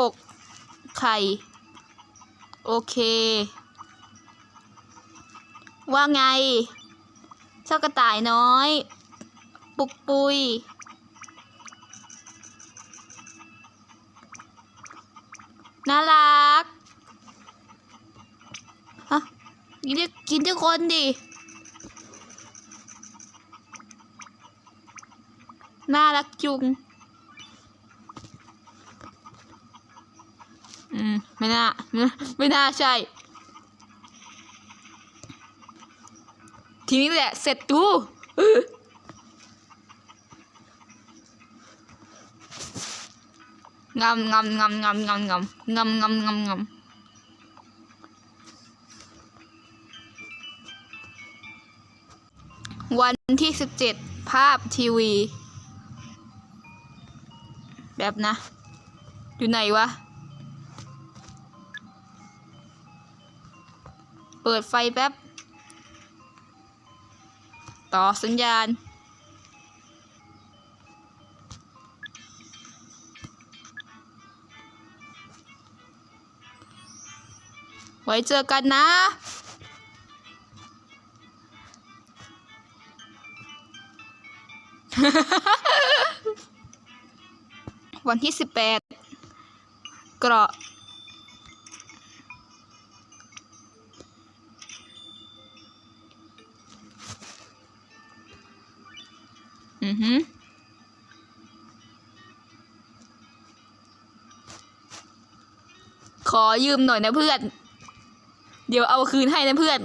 อกไข่ โอเค ว่าไงเจ้ากระต่ายน้อย ปุกปุย น่ารักฮะกินได้กินทุกคนดิ น่ารักจุง อืม ไม่น่า ไม่น่าใช่ ทีนี้แหละ เสร็จกูงำงำงำงำงำงำงำงำงำงำวันที่สิบเจ็ดภาพทีวี แบบนะ อยู่ไหนวะ เปิดไฟแป๊บ ต่อสัญญาณ ไว้เจอกันนะวันที่สิบแปดเกราะ อือหือขอยืมหน่อยนะเพื่อน เดี๋ยวเอาคืนให้นะเพื่อน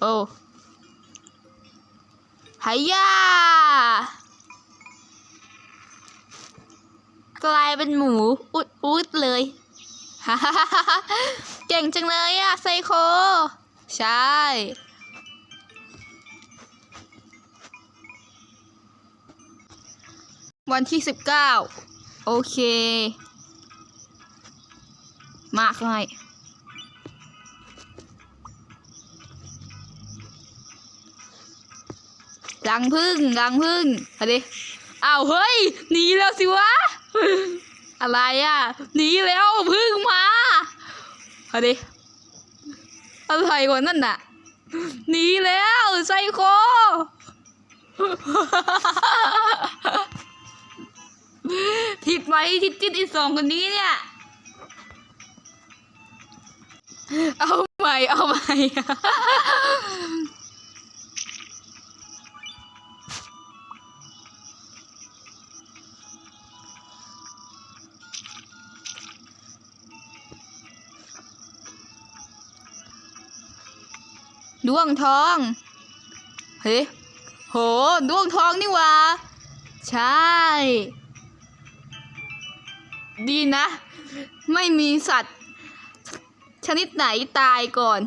โอ้หายา กลายเป็นหมูอุดอุดเลยฮ่าฮ่าฮ่าเก่งจังเลยอะไซโค ใช่ วันที่สิบเก้าโอเค มากเลยรังพึ่งรังพึ่งเอาดิอ้าวเฮ้ยหนีแล้วสิวะ อะไรอะหนีแล้วพึ่งมาเอาดิอะไรวะนั่นน่ะหนีแล้วไซโคผิดไหมที่จิ้นอีสองคนนี้เนี่ย เอาใหม่เอาใหม่ ด้วงทอง เฮ้โหด้วงทองนี่วะใช่ ดีนะ ไม่มีสัตว์ ชนิดไหนตายก่อน